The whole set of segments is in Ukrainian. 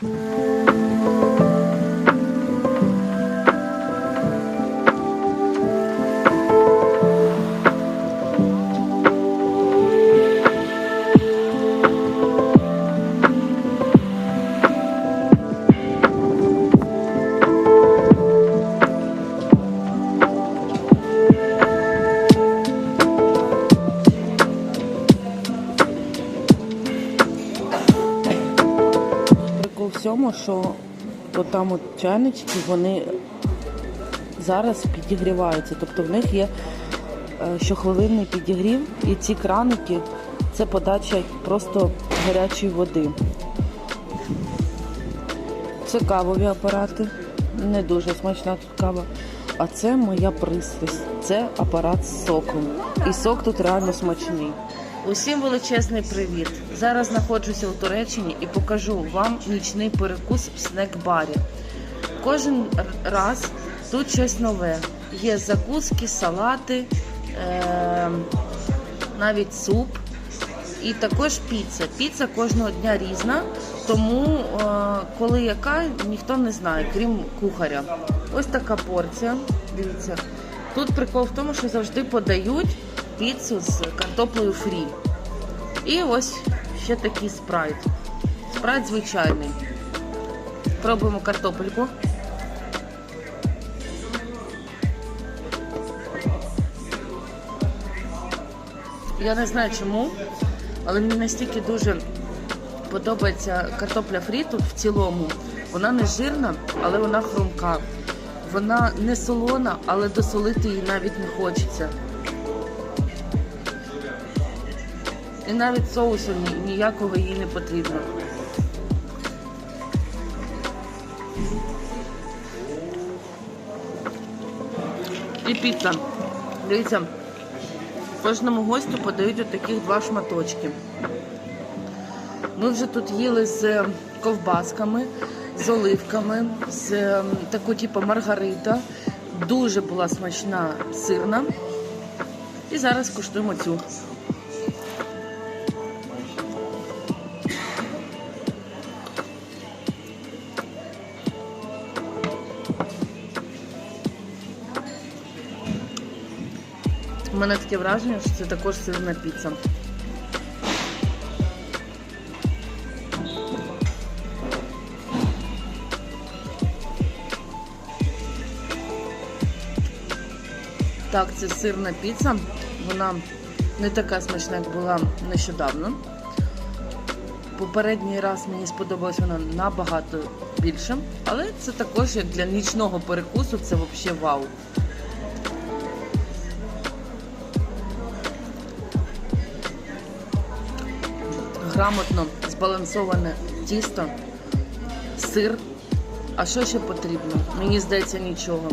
Прикол в цьому, що от там от чайнички, вони зараз підігріваються. Тобто в них є е, щохвилинний підігрів, і ці краники це подача просто гарячої води. Це кавові апарати, не дуже смачна тут кава. А це моя пристрасть. Це апарат з соком. І сок тут реально смачний. Усім величезний привіт! Зараз знаходжуся у Туреччині і покажу вам нічний перекус в снек-барі. Кожен раз тут щось нове. Є закуски, салати, е- навіть суп і також піца. Піца кожного дня різна, тому е, коли яка, ніхто не знає, крім кухаря. Ось така порція. Дивіться. Тут прикол в тому, що завжди подають піцу з картоплею фрі. І ось ще такий спрайт. Спрайт звичайний. Пробуємо картопельку. Я не знаю чому, але мені настільки дуже подобається картопля фрі тут в цілому. Вона не жирна, але вона хрумка. Вона не солона, але досолити її навіть не хочеться. І навіть соусу ніякого їй не потрібно. І піца. Дивіться, кожному гостю подають от два шматочки. Ми вже тут їли з ковбасками, з оливками, з ем, таку типу маргарита. Дуже була смачна сирна. І зараз куштуємо цю. У мене таке враження, що це також сирна піца. Так, це сирна піца. Вона не така смачна, як була нещодавно. Попередній раз мені сподобалась вона набагато більше, але це також як для нічного перекусу, це взагалі вау. Грамотно збалансоване тісто, сир. А що ще потрібно? Мені здається, нічого.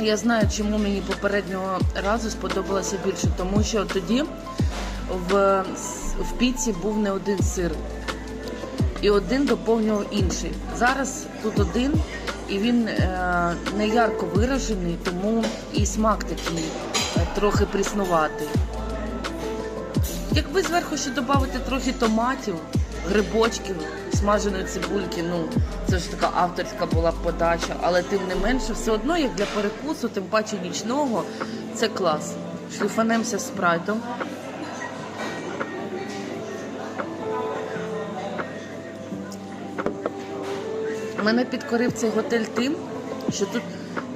Я знаю, чому мені попереднього разу сподобалося більше, тому що тоді в, в піці був не один сир, і один доповнював інший. Зараз тут один, і він е, не ярко виражений, тому і смак такий е, трохи пріснуватий. Якби зверху ще додати трохи томатів, грибочків, смаженої цибульки, ну це ж така авторська була подача, але тим не менше, все одно, як для перекусу, тим паче нічного, це клас. Шліфанемося спрайтом. Мене підкорив цей готель тим, що тут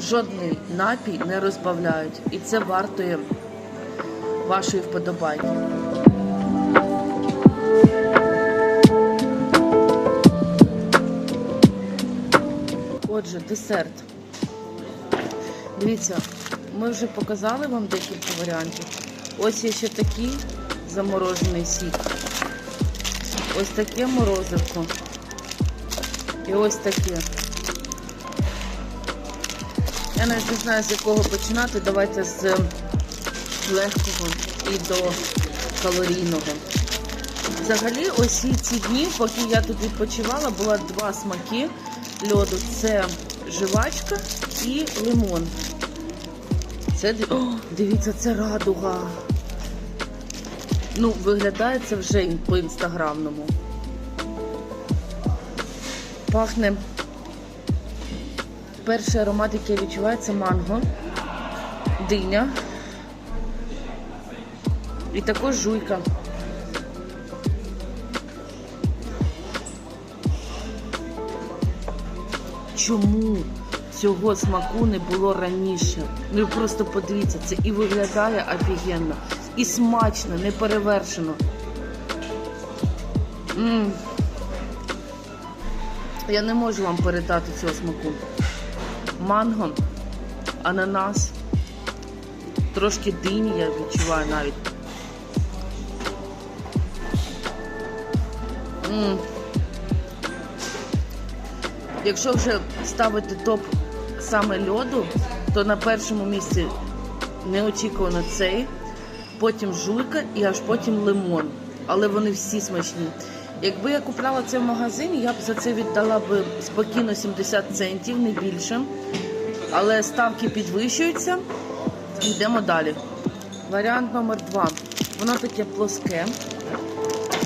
жодний напій не розбавляють, і це вартує вашої вподобайки. Отже, десерт. Дивіться, ми вже показали вам декілька варіантів. Ось є ще такий заморожений сік. Ось таке морозивко. І ось таке. Я навіть не знаю, з якого починати. Давайте з легкого і до калорійного. Взагалі, ось ці дні, поки я тут відпочивала, було два смаки льоду. Це жвачка і лимон. Це О, дивіться, це радуга. Ну, виглядає це вже по інстаграмному. Пахне. Перший аромат, який я відчуваю, це манго, диня. І також жуйка. Чому цього смаку не було раніше? Ну просто подивіться, це і виглядає офігенно, і смачно, не перевершено. М. Я не можу вам передати цього смаку. Манго, ананас, трошки дині я відчуваю навіть. М. Якщо вже ставити топ саме льоду, то на першому місці неочікувано цей, потім жуйка і аж потім лимон. Але вони всі смачні. Якби я купляла це в магазині, я б за це віддала б спокійно 70 центів, не більше. Але ставки підвищуються. Йдемо далі. Варіант номер два. Воно таке плоске.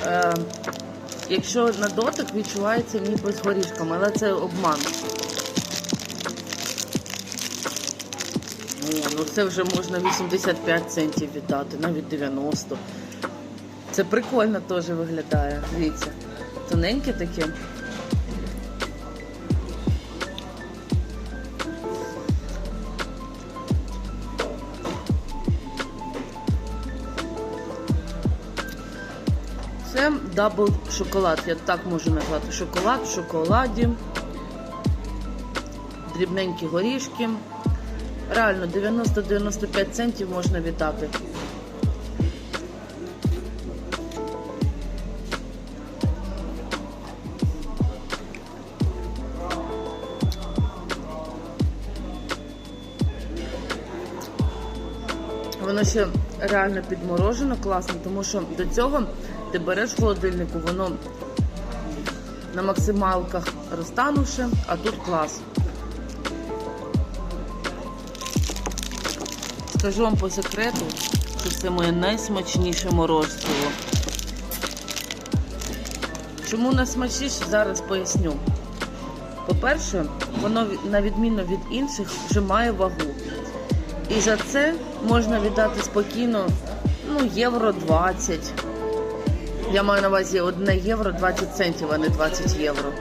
Е, якщо на дотик відчувається ніби з горішками, але це обман. О, ну це вже можна 85 центів віддати, навіть 90. Це прикольно теж виглядає. Дивіться. Тоненьке таке. Це дабл шоколад, я так можу назвати. Шоколад в шоколаді, дрібненькі горішки. Реально 90-95 центів можна віддати. Воно ще реально підморожено класно, тому що до цього ти береш в холодильнику, воно на максималках розтанувши, а тут клас. Скажу вам по секрету, що це моє найсмачніше морозиво. Чому найсмачніше, зараз поясню. По-перше, воно на відміну від інших вже має вагу. І за це можна віддати спокійно ну, євро 20. Я маю на увазі 1 євро 20 центів, а не 20 євро.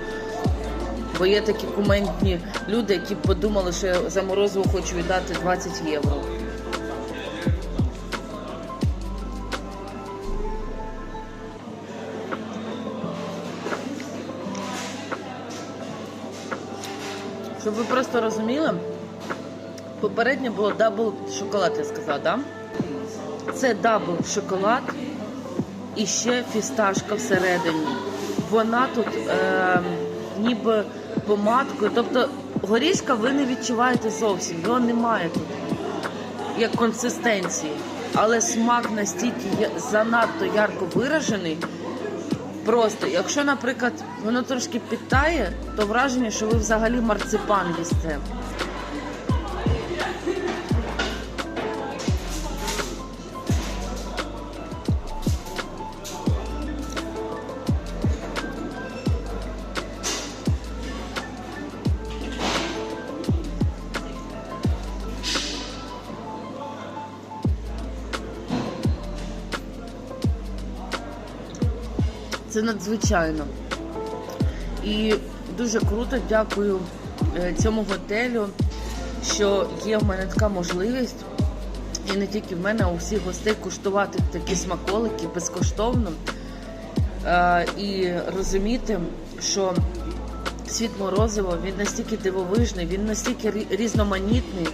Бо є такі кументні люди, які б подумали, що я за морозиво хочу віддати 20 євро. Щоб ви просто розуміли, попереднє було дабл шоколад, я сказала, да? Це дабл шоколад і ще фісташка всередині. Вона тут е, ніби помадкою. Тобто горішка ви не відчуваєте зовсім, його немає тут як консистенції. Але смак настільки занадто ярко виражений. Просто, якщо, наприклад, воно трошки підтає, то враження, що ви взагалі марципан їсте. Це надзвичайно. І дуже круто, дякую е, цьому готелю, що є в мене така можливість. І не тільки в мене, а у всіх гостей куштувати такі смаколики безкоштовно. Е, І розуміти, що світ морозиво він настільки дивовижний, він настільки різноманітний,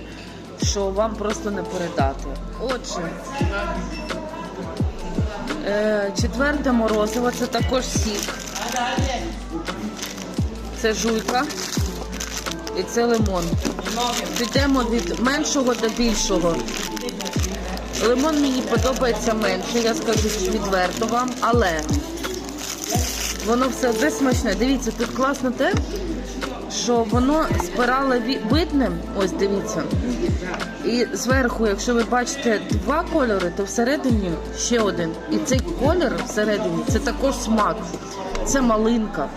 що вам просто не передати. Отже, Четверте морозиво це також сік. Це жуйка і це лимон. Підемо від меншого до більшого. Лимон мені подобається менше, я скажу відверто вам, але воно все одне смачне. Дивіться, тут класно те, що воно спирало видним, ось дивіться. І зверху, якщо ви бачите два кольори, то всередині ще один. І цей колір всередині це також смак. Це малинка.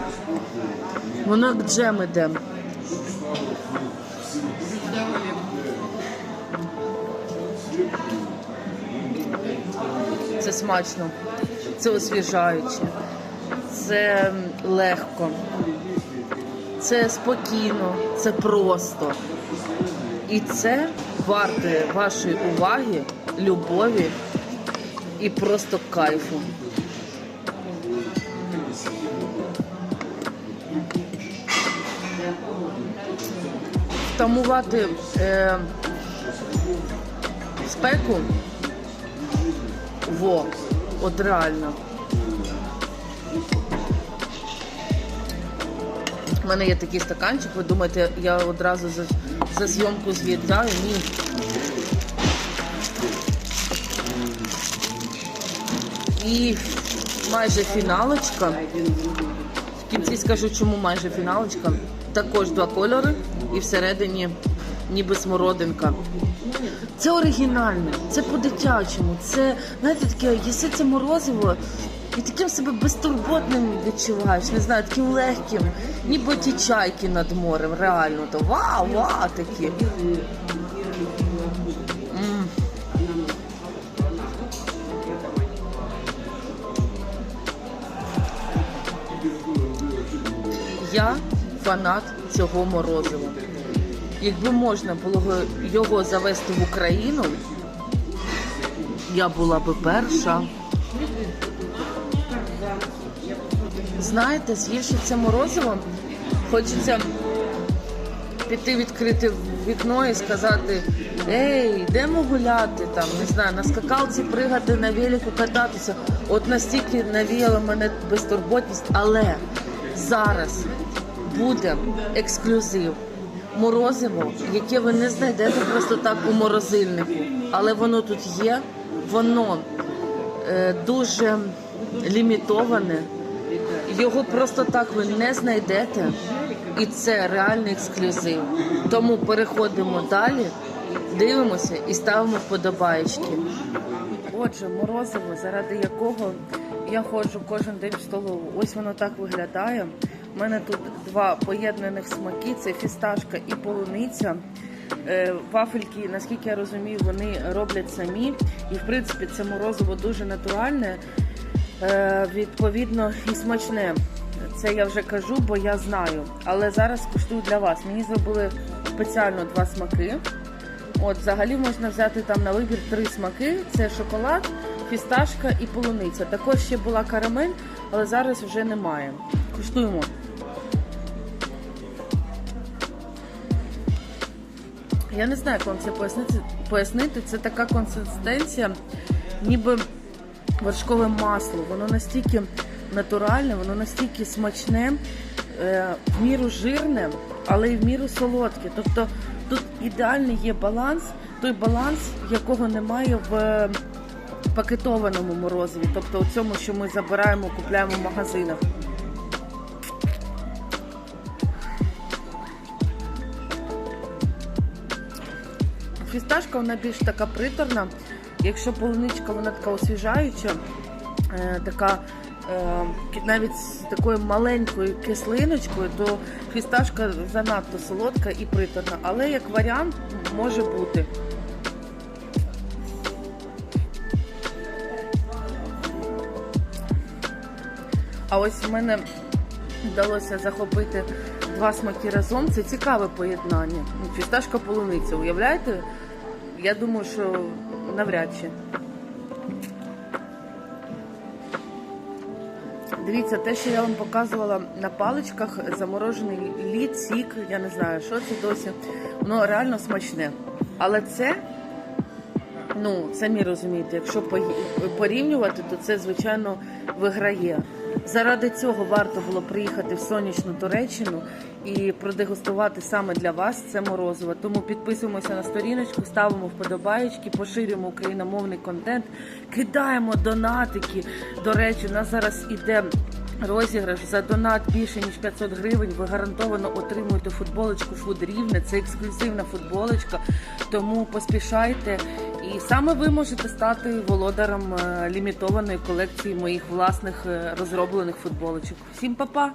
Воно як джем іде. Це смачно, це освіжаюче, це легко, це спокійно, це просто. І це варте вашої уваги, любові і просто кайфу. Втамувати е, спеку во, от реально. У мене є такий стаканчик, ви думаєте, я одразу за, за зйомку з'їдаю? Ні. І майже фіналочка. В кінці скажу, чому майже фіналочка. Також два кольори і всередині ніби смородинка. Це оригінально, це по-дитячому, це, знаєте, таке, їси це морозиво і таким себе безтурботним відчуваєш, не знаю, таким легким, ніби ті чайки над морем, реально, то вау такі. Я фанат цього морозива. Якби можна було його завести в Україну, я була би перша. Знаєте, з'ївши це морозиво, хочеться піти відкрити вікно і сказати: Ей, йдемо гуляти там, не знаю, на скакалці пригати, на велику кататися. От настільки навіяла мене безтурботність, але зараз буде ексклюзив. Морозиво, яке ви не знайдете просто так у морозильнику, але воно тут є, воно е, дуже лімітоване, його просто так ви не знайдете, і це реальний ексклюзив. Тому переходимо далі, дивимося і ставимо вподобаєчки. Отже, морозиво, заради якого я ходжу кожен день в столову. Ось воно так виглядає. У мене тут два поєднаних смаки: це фісташка і полуниця. Е, Вафельки, наскільки я розумію, вони роблять самі. І в принципі це морозиво дуже натуральне, відповідно і смачне. Це я вже кажу, бо я знаю. Але зараз куштую для вас. Мені зробили спеціально два смаки. От, взагалі можна взяти там на вибір три смаки: це шоколад, фісташка і полуниця. Також ще була карамель, але зараз вже немає. Куштуємо. Я не знаю, як вам це пояснити. пояснити. Це така консистенція, ніби вершкове масло. Воно настільки натуральне, воно настільки смачне, е, в міру жирне, але і в міру солодке. Тобто тут ідеальний є баланс, той баланс, якого немає в пакетованому морозиві. Тобто у цьому, що ми забираємо, купляємо в магазинах. Фісташка вона більш така приторна. Якщо полуничка вона така освіжаюча, е, така е, навіть з такою маленькою кислиночкою, то фісташка занадто солодка і приторна. Але як варіант може бути. А ось в мене вдалося захопити два смаки разом. Це цікаве поєднання. Фісташка полуниця, уявляєте? Я думаю, що навряд чи. Дивіться, те, що я вам показувала на паличках, заморожений лід, сік, я не знаю, що це досі. Воно реально смачне. Але це, ну, самі розумієте, якщо порівнювати, то це, звичайно, виграє. Заради цього варто було приїхати в сонячну Туреччину і продегустувати саме для вас це морозиво. Тому підписуємося на сторіночку, ставимо вподобаєчки, поширюємо україномовний контент, кидаємо донатики. До речі, у нас зараз іде розіграш за донат більше ніж 500 гривень. Ви гарантовано отримуєте футболочку Фуд Рівне. Це ексклюзивна футболочка, тому поспішайте. І саме ви можете стати володарем е, лімітованої колекції моїх власних е, розроблених футболочок. Всім па-па!